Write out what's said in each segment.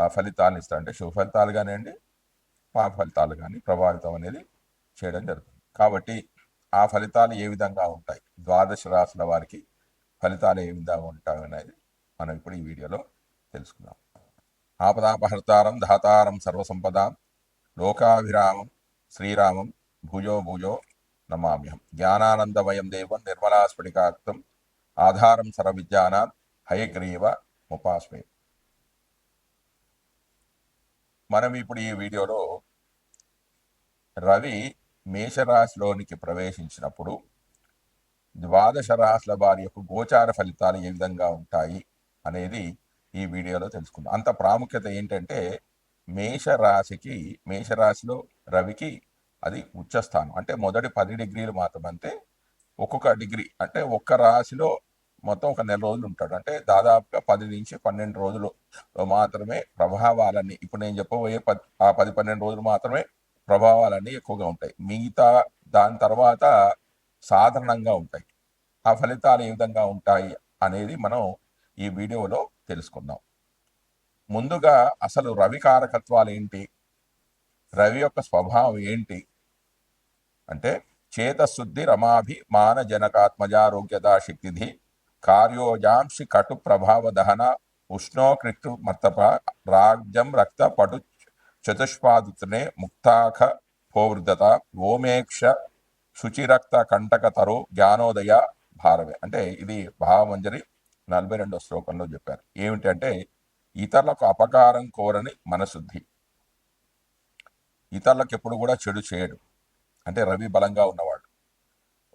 ఆ ఫలితాలను ఇస్తా అంటే శుభ ఫలితాలు కానివ్వండి పాప ఫలితాలు కానీ ప్రభావితం అనేది చేయడం జరుగుతుంది. కాబట్టి ఆ ఫలితాలు ఏ విధంగా ఉంటాయి? ద్వాదశ రాసుల వారికి ఫలితాలు ఏ విధంగా ఉంటాయి అనేది మనం ఇప్పుడు ఈ వీడియోలో తెలుసుకుందాం. ఆపదాపహర్తారం ధాతారం సర్వసంపదాం లోకాభిరామం శ్రీరామం భుజో భుజో నమామ్యహం. జ్ఞానానందమయం దేవం నిర్మలాస్ఫటికాక్తం ఆధారం సర్వవిద్యానాం హయగ్రీవ ఉపాస్మే మనం ఇప్పుడు ఈ వీడియోలో రవి మేషరాశిలోనికి ప్రవేశించినప్పుడు ద్వాదశ రాశుల వారి యొక్క గోచార ఫలితాలు ఏ విధంగా ఉంటాయి అనేది ఈ వీడియోలో తెలుసుకుందాం. అంత ప్రాముఖ్యత ఏంటంటే మేషరాశికి మేషరాశిలో రవికి అది ఉచ్చస్థానం. అంటే మొదటి పది డిగ్రీలు మాత్రం అంతే ఒక్కొక్క డిగ్రీ అంటే ఒక్క రాశిలో మొత్తం ఒక నెల రోజులు ఉంటాడు. అంటే దాదాపుగా పది నుంచి పన్నెండు రోజులు మాత్రమే ప్రభావాలన్నీ ఇప్పుడు నేను చెప్పబోయే పది ఆ పది పన్నెండు రోజులు మాత్రమే ప్రభావాలన్నీ ఎక్కువగా ఉంటాయి. మిగతా దాని తర్వాత సాధారణంగా ఉంటాయి. ఆ ఫలితాలు ఏ విధంగా ఉంటాయి అనేది మనం ఈ వీడియోలో తెలుసుకుందాం. ముందుగా అసలు రవి కారకత్వాలు ఏంటి? రవి యొక్క స్వభావం ఏంటి? అంటే చేతశుద్ధి రమాభి మానజనకాత్మజారోగ్యత శక్తిధి కార్యోజాంశి కటు ప్రభావ దహన ఉష్ణోకృక్తు మర్తప రాజ్యం రక్త పటు చతుష్పాదుతనే ముక్తాఖ పోవృద్ధత ఓమేక్ష శుచిరక్త కంటక తరు జ్ఞానోదయ భారవే. అంటే ఇది భావమంజరి నలభై రెండో శ్లోకంలో చెప్పారు. ఏమిటంటే ఇతరులకు అపకారం కోరని మనశుద్ధి. ఇతరులకు ఎప్పుడు కూడా చెడు చేయడు. అంటే రవి బలంగా ఉన్నవాడు.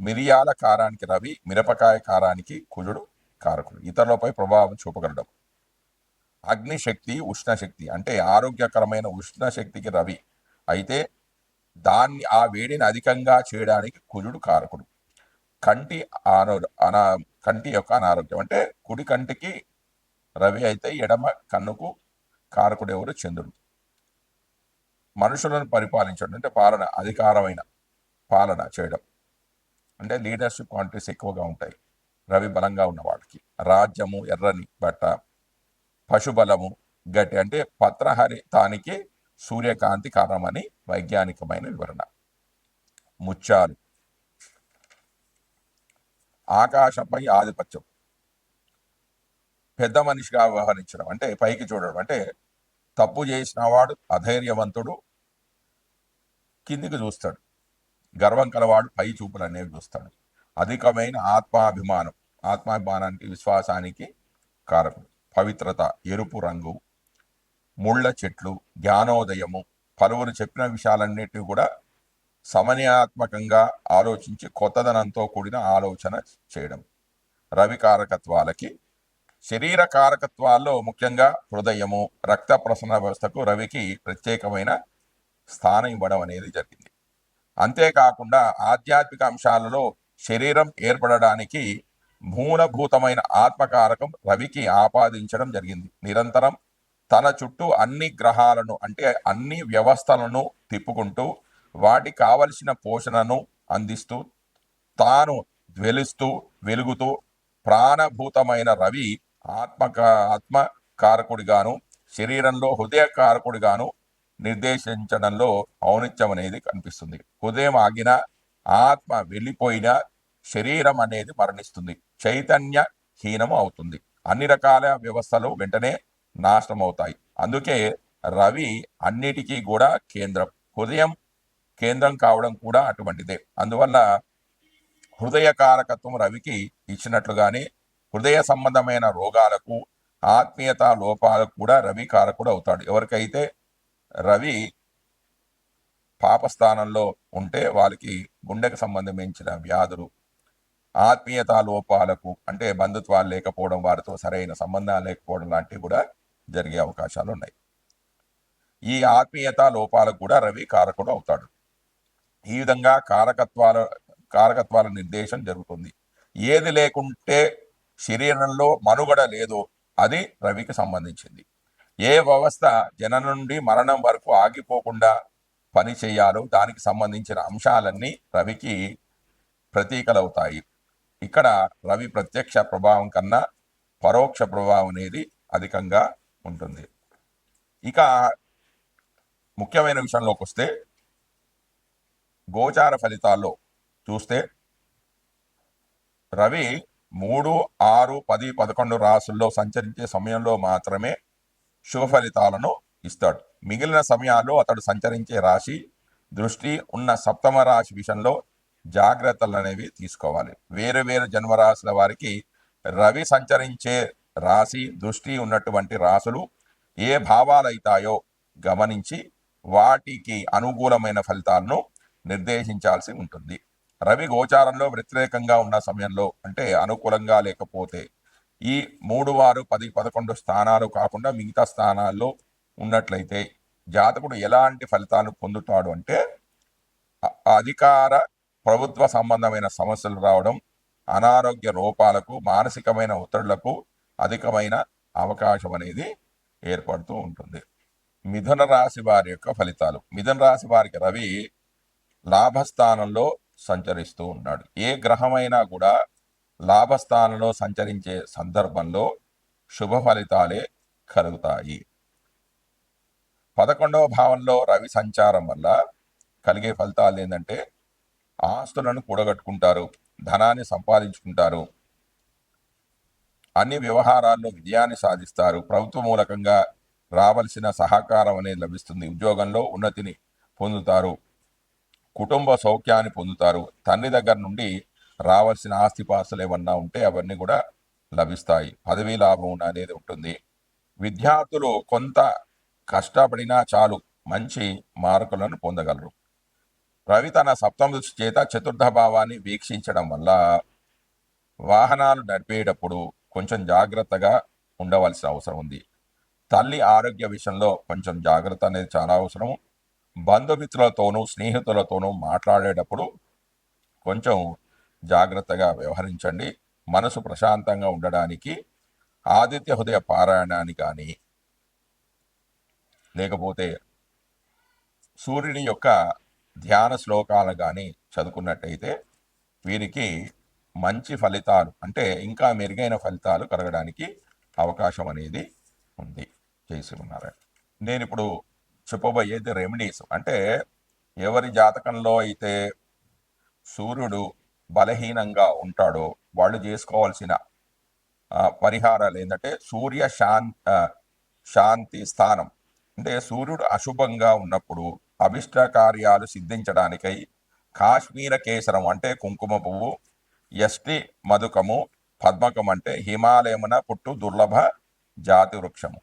మిరియాల కారానికి రవి మిరపకాయ కారానికి కుజుడు కారకుడు. ఇతరులపై ప్రభావం చూపగలడం. అగ్నిశక్తి ఉష్ణశక్తి అంటే ఆరోగ్యకరమైన ఉష్ణశక్తికి రవి. అయితే దాన్ని ఆ వేడిని అధికంగా చేయడానికి కుజుడు కారకుడు. కంటి ఆరో అనా కంటి యొక్క అనారోగ్యం అంటే కుడి కంటికి రవి అయితే ఎడమ కన్నుకు కారకుడు ఎవరు? చంద్రుడు. మనుషులను పరిపాలించడం అంటే పాలన అధికారమైన పాలన చేయడం. అంటే లీడర్షిప్ క్వాంటిటీస్ ఎక్కువగా ఉంటాయి. రవి బలంగా ఉన్నవాడికి రాజ్యము ఎర్రని బట్ట పశుబలము గట్టి అంటే పత్రహరి తానికి సూర్యకాంతి కారణమని వైజ్ఞానికమైన వివరణ. ముత్యాలు. ఆకాశంపై ఆధిపత్యం. పెద్ద మనిషిగా వ్యవహరించడం అంటే పైకి చూడడం అంటే తప్పు చేసిన వాడు అధైర్యవంతుడు కిందికి చూస్తాడు. గర్వం కలవాడు పై చూపులు అనేవి చూస్తాడు. అధికమైన ఆత్మాభిమానం ఆత్మాభిమానానికి విశ్వాసానికి కారకుడు. పవిత్రత ఎరుపు రంగు ముళ్ళ చెట్లు జ్ఞానోదయము పలువురు చెప్పిన విషయాలన్నిటిని కూడా సమన్యాత్మకంగా ఆలోచించి కొత్తదనంతో కూడిన ఆలోచన చేయడం. రవి కారకత్వాలకి శరీర కారకత్వాల్లో ముఖ్యంగా హృదయము రక్త ప్రసరణ వ్యవస్థకు రవికి ప్రత్యేకమైన స్థానం ఇవ్వడం అనేది జరిగింది. అంతేకాకుండా ఆధ్యాత్మిక అంశాలలో శరీరం ఏర్పడడానికి మూలభూతమైన ఆత్మకారకం రవికి ఆపాదించడం జరిగింది. నిరంతరం తన చుట్టూ అన్ని గ్రహాలను అంటే అన్ని వ్యవస్థలను తిప్పుకుంటూ వాటికి కావలసిన పోషణను అందిస్తూ తాను జ్వలిస్తూ వెలుగుతూ ప్రాణభూతమైన రవి ఆత్మక ఆత్మకారకుడిగాను శరీరంలో హృదయకారకుడిగాను నిర్దేశించడంలో ఔనిత్యం అనేది కనిపిస్తుంది. హృదయం ఆగిన ఆత్మ వెళ్ళిపోయిన శరీరం అనేది మరణిస్తుంది. చైతన్య హీనం అవుతుంది. అన్ని రకాల వ్యవస్థలు వెంటనే నాశనం అవుతాయి. అందుకే రవి అన్నిటికీ కూడా కేంద్రం. హృదయం కేంద్రం కావడం కూడా అటువంటిదే. అందువల్ల హృదయ కారకత్వం రవికి ఇచ్చినట్లుగానే హృదయ సంబంధమైన రోగాలకు ఆత్మీయత లోపాలకు కూడా రవి కారకుడు అవుతాడు. ఎవరికైతే రవి పాపస్థానంలో ఉంటే వాళ్ళకి గుండెకు సంబంధించిన వ్యాధులు ఆత్మీయత లోపాలకు అంటే బంధుత్వాలు లేకపోవడం వారితో సరైన సంబంధాలు లేకపోవడం లాంటివి కూడా జరిగే అవకాశాలు ఉన్నాయి. ఈ ఆత్మీయత లోపాలకు కూడా రవి కారకుడు అవుతాడు. ఈ విధంగా కారకత్వాల కారకత్వాల నిర్దేశం జరుగుతుంది. ఏది లేకుంటే శరీరంలో మనుగడ లేదో అది రవికి సంబంధించింది. ఏ వ్యవస్థ జనం నుండి మరణం వరకు ఆగిపోకుండా పని చేయాలో దానికి సంబంధించిన అంశాలన్నీ రవికి ప్రతీకలవుతాయి. ఇక్కడ రవి ప్రత్యక్ష ప్రభావం కన్నా పరోక్ష ప్రభావం అనేది అధికంగా ఉంటుంది. ఇక ముఖ్యమైన విషయంలోకి వస్తే గోచార ఫలితాల్లో చూస్తే రవి మూడు ఆరు పది పదకొండు రాసుల్లో సంచరించే సమయంలో మాత్రమే శుభ ఫలితాలను ఇస్తాడు. మిగిలిన సమయాల్లో అతడు సంచరించే రాశి దృష్టి ఉన్న సప్తమ రాశి విషయంలో జాగ్రత్తలు అనేవి తీసుకోవాలి. వేరు వేరు జన్మరాశుల వారికి రవి సంచరించే రాశి దృష్టి ఉన్నటువంటి రాసులు ఏ భావాలైతాయో గమనించి వాటికి అనుకూలమైన ఫలితాలను నిర్దేశించాల్సి ఉంటుంది. రవి గోచారంలో వ్యతిరేకంగా ఉన్న సమయంలో అంటే అనుకూలంగా లేకపోతే ఈ మూడు వారు పది పదకొండు స్థానాలు కాకుండా మిగతా స్థానాల్లో ఉన్నట్లయితే జాతకుడు ఎలాంటి ఫలితాలు పొందుతాడు అంటే అధికార ప్రభుత్వ సంబంధమైన సమస్యలు రావడం అనారోగ్య రూపాలకు మానసికమైన ఒత్తిళ్ళకు అధికమైన అవకాశం అనేది ఏర్పడుతూ ఉంటుంది. మిథున రాశి వారి యొక్క ఫలితాలు. మిథున రాశి వారికి రవి లాభస్థానంలో సంచరిస్తూ ఉన్నాడు. ఏ గ్రహమైనా కూడా లాభస్థానంలో సంచరించే సందర్భంలో శుభ ఫలితాలే కలుగుతాయి. పదకొండవ భావంలో రవి సంచారం వల్ల కలిగే ఫలితాలు ఏంటంటే ఆస్తులను కూడగట్టుకుంటారు ధనాన్ని సంపాదించుకుంటారు అన్ని వ్యవహారాల్లో విజయాన్ని సాధిస్తారు. ప్రభుత్వ మూలకంగా రావలసిన సహకారం అనేది లభిస్తుంది. ఉద్యోగంలో ఉన్నతిని పొందుతారు కుటుంబ సౌఖ్యాన్ని పొందుతారు. తండ్రి దగ్గర నుండి రావాల్సిన ఆస్తిపాస్తులు ఏమన్నా ఉంటే అవన్నీ కూడా లభిస్తాయి. పదవీ లాభం అనేది ఉంటుంది. విద్యార్థులు కొంత కష్టపడినా చాలు మంచి మార్కులను పొందగలరు. రవి తన సప్తమ దృష్టి చేత చతుర్థ భావాన్ని వీక్షించడం వల్ల వాహనాలు నడిపేటప్పుడు కొంచెం జాగ్రత్తగా ఉండవలసిన అవసరం ఉంది. తల్లి ఆరోగ్య విషయంలో కొంచెం జాగ్రత్త అనేది చాలా అవసరం. బంధుమిత్రులతోనూ స్నేహితులతోనూ మాట్లాడేటప్పుడు కొంచెం జాగ్రత్తగా వ్యవహరించండి. మనసు ప్రశాంతంగా ఉండడానికి ఆదిత్య హృదయ పారాయణాన్ని కానీ లేకపోతే సూర్యుని యొక్క ధ్యాన శ్లోకాలు కానీ చదువుకున్నట్టయితే వీరికి మంచి ఫలితాలు అంటే ఇంకా మెరుగైన ఫలితాలు కలగడానికి అవకాశం అనేది ఉంది. చేసుకున్నారా నేను ఇప్పుడు చెప్పబోయేది రెమెడీస్ అంటే ఎవరి జాతకంలో అయితే సూర్యుడు బలహీనంగా ఉంటాడో వాళ్ళు చేసుకోవాల్సిన పరిహారాలు ఏంటంటే సూర్య శాం శాంతి స్థానం. అంటే సూర్యుడు అశుభంగా ఉన్నప్పుడు అభిష్ట కార్యాలు సిద్ధించడానికై కాశ్మీర కేసరం అంటే కుంకుమ పువ్వు ఎస్టి మధుకము పద్మకం అంటే హిమాలయమున పుట్టు దుర్లభ జాతి వృక్షము.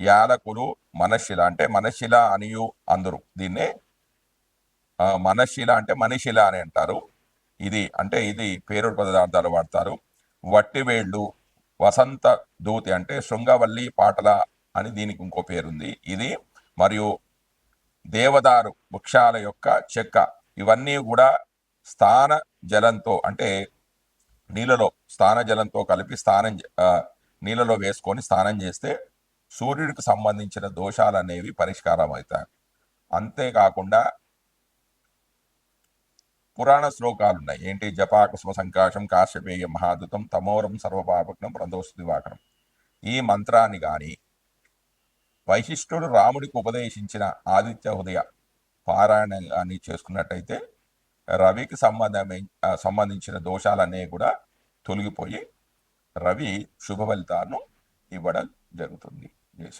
యాలకులు మనశిల అంటే మనశిల అనియు అందరు. దీన్నే మనశిల అంటే మనిషిల అని అంటారు. ఇది అంటే ఇది పేరుడు పదార్థాలు వాడతారు. వట్టివేళ్ళు వసంత దూతి అంటే శృంగవల్లి పాటల అని దీనికి ఇంకో పేరుంది. ఇది మరియు దేవదారు వృక్షాల యొక్క చెక్క. ఇవన్నీ కూడా స్థాన జలంతో అంటే నీళ్ళలో స్నాన జలంతో కలిపి స్నానం నీళ్ళలో వేసుకొని స్నానం చేస్తే సూర్యుడికి సంబంధించిన దోషాలు అనేవి పరిష్కారం అవుతాయి అంతేకాకుండా పురాణ శ్లోకాలు ఉన్నాయి ఏంటి? జపాకుస్మ సంకాశం కాశ్యపేయ మహాదుతం తమోరం సర్వపాపజ్ఞం ప్రదోష దివాకరం. ఈ మంత్రాన్ని కానీ వైశిష్ఠుడు రాముడికి ఉపదేశించిన ఆదిత్య ఉదయ పారాయణాన్ని చేసుకున్నట్టయితే రవికి సంబంధమే సంబంధించిన దోషాలన్నీ కూడా తొలగిపోయి రవి శుభ ఫలితాలను ఇవ్వడం జరుగుతుంది. జయ